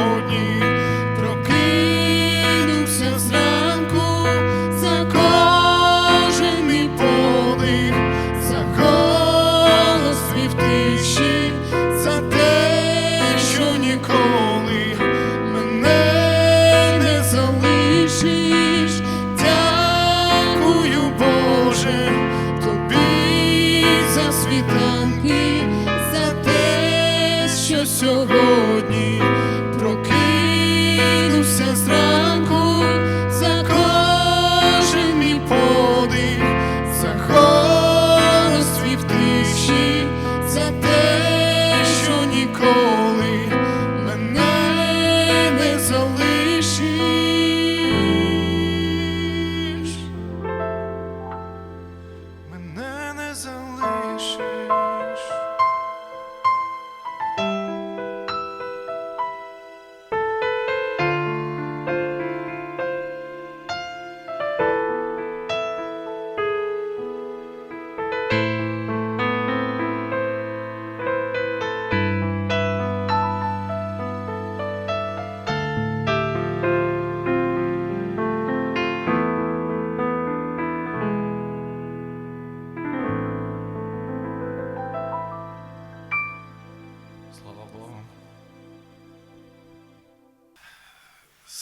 сьогодні прокинувся зранку, за кожен подих, за голос тиші, за те, що ніколи мене не залишиш. Дякую, Боже, тобі за світанки, що сьогодні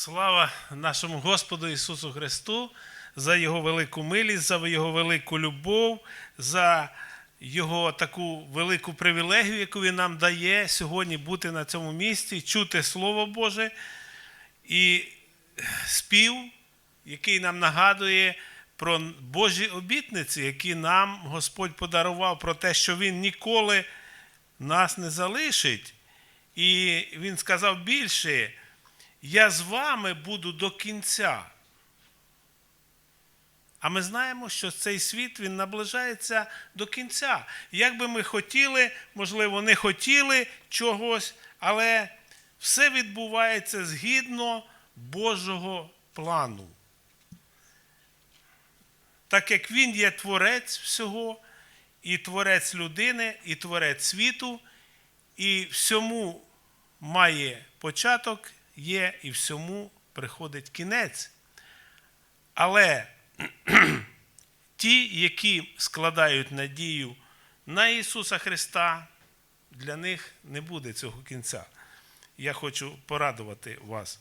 Слава нашому Господу Ісусу Христу за Його велику милість, за Його велику любов, за Його таку велику привілегію, яку Він нам дає сьогодні бути на цьому місці, чути Слово Боже і спів, який нам нагадує про Божі обітниці, які нам Господь подарував, про те, що Він ніколи нас не залишить. І Він сказав більше я з вами буду до кінця. А ми знаємо, що цей світ він наближається до кінця. Як би ми хотіли, можливо, не хотіли чогось, але все відбувається згідно Божого плану. Так як Він є творець всього, і творець людини, і творець світу, і всьому має початок є і всьому приходить кінець. Але ті, які складають надію на Ісуса Христа, для них не буде цього кінця. Я хочу порадувати вас.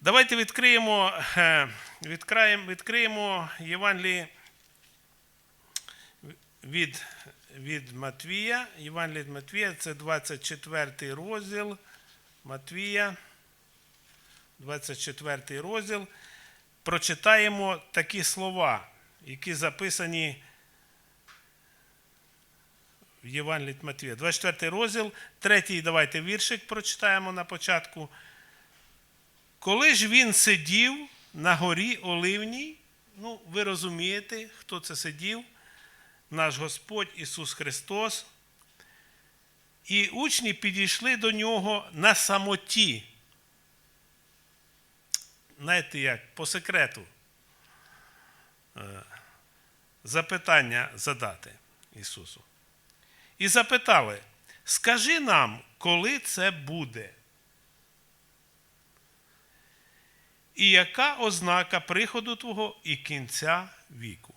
Давайте відкриємо, е, відкриємо, Євангеліє від, від Матвія. Євангеліє від Матвія це 24 розділ Матвія. 24 розділ. Прочитаємо такі слова, які записані в Євангелії Матвія. 24 розділ, третій давайте віршик прочитаємо на початку. Коли ж він сидів на горі Оливній, ну, ви розумієте, хто це сидів, наш Господь Ісус Христос. І учні підійшли до нього на самоті. Знаєте як, по секрету е, запитання задати Ісусу. І запитали: скажи нам, коли це буде? І яка ознака приходу Твого і кінця віку?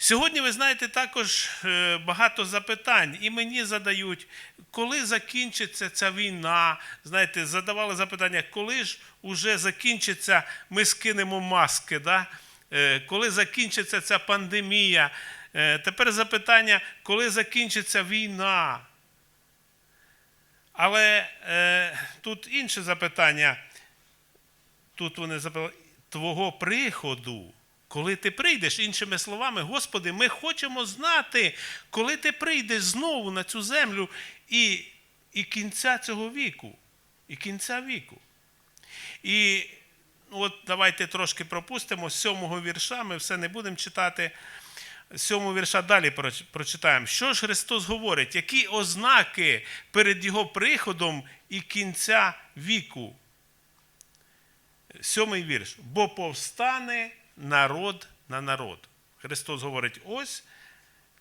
Сьогодні, ви знаєте, також е, багато запитань, і мені задають, коли закінчиться ця війна. Знаєте, задавали запитання, коли ж уже закінчиться, ми скинемо маски, да? Е, коли закінчиться ця пандемія. Е, Тепер запитання, коли закінчиться війна. Але е, тут інше запитання. Тут вони запитали, Твого приходу, коли ти прийдеш, іншими словами, Господи, ми хочемо знати, коли ти прийдеш знову на цю землю і, і кінця цього віку. І кінця віку. І от давайте трошки пропустимо з сьомого вірша, ми все не будемо читати. З вірша далі прочитаємо. Що ж Христос говорить? Які ознаки перед Його приходом і кінця віку? Сьомий вірш. Бо повстане народ на народ. Христос говорить: ось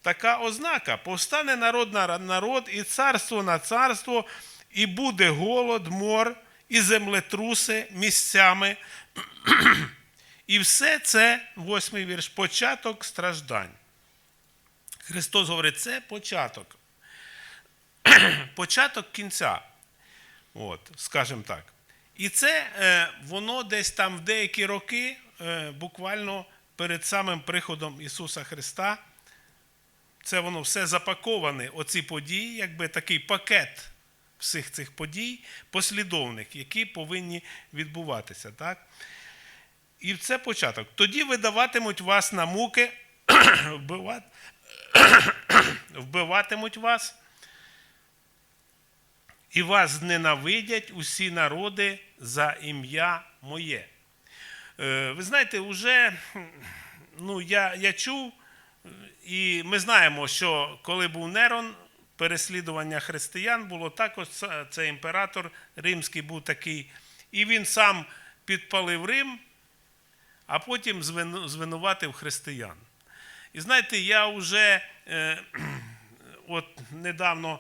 така ознака. Повстане народ на народ, і царство на царство, і буде голод, мор, і землетруси місцями. І все це, восьмий вірш, початок страждань. Христос говорить, це початок. початок кінця. От, скажімо так. І це е, воно десь там в деякі роки, буквально перед самим приходом Ісуса Христа, це воно все запаковане, оці події, якби такий пакет всіх цих подій, послідовних, які повинні відбуватися. Так? І це початок. Тоді видаватимуть вас на муки, вбиват... вбиватимуть вас, і вас зненавидять усі народи за ім'я моє. Е, Ви знаєте, вже ну, я, я чув, і ми знаємо, що коли був Нерон, переслідування християн було також це імператор римський був такий, і він сам підпалив Рим, а потім звинуватив християн. І знаєте, я вже е, от недавно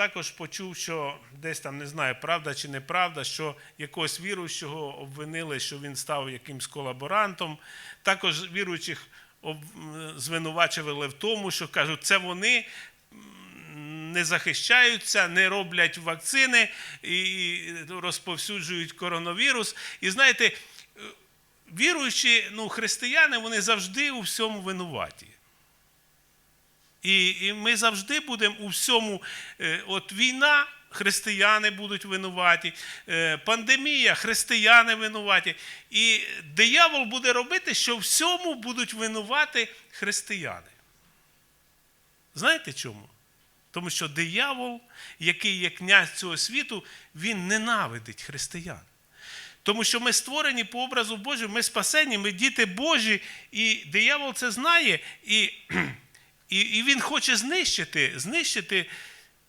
також почув, що десь там не знаю, правда чи неправда, що якогось віруючого обвинили, що він став якимсь колаборантом. Також віруючих звинувачували в тому, що кажуть, це вони не захищаються, не роблять вакцини і розповсюджують коронавірус. І знаєте, е, віруючі ну, християни, вони завжди у всьому винуваті. І, і ми завжди будемо у всьому, е, от війна, християни будуть винуваті, е, пандемія, християни винуваті. І диявол буде робити, що всьому будуть винувати християни. Знаєте чому? Тому що диявол, який є князь цього світу, він ненавидить християн. Тому що ми створені по образу Божому, ми спасені, ми діти Божі, і диявол це знає, і, і, і він хоче знищити, знищити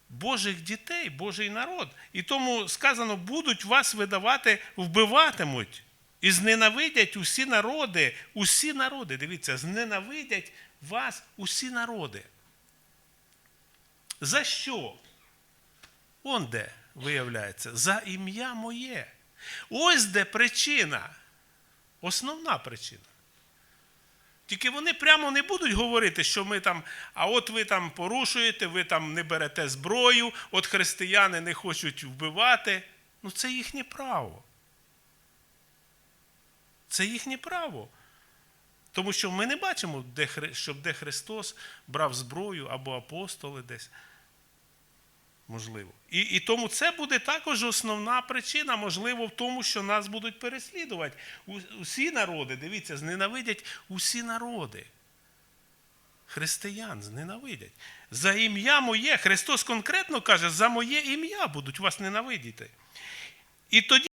Божих дітей, Божий народ. І тому сказано, будуть вас видавати, вбиватимуть. І зненавидять усі народи, усі народи, дивіться, зненавидять вас усі народи. За що? Он де? виявляється, за ім'я моє. Ось де причина. Основна причина. Тільки вони прямо не будуть говорити, що ми там, а от ви там порушуєте, ви там не берете зброю, от християни не хочуть вбивати. Ну це їхнє право. Це їхнє право. Тому що ми не бачимо, де, щоб де Христос брав зброю або апостоли десь. Можливо. І, і тому це буде також основна причина, можливо, в тому, що нас будуть переслідувати. Усі народи, дивіться, зненавидять усі народи. Християн зненавидять. За ім'я моє, Христос конкретно каже, за моє ім'я будуть вас ненавидіти. І тоді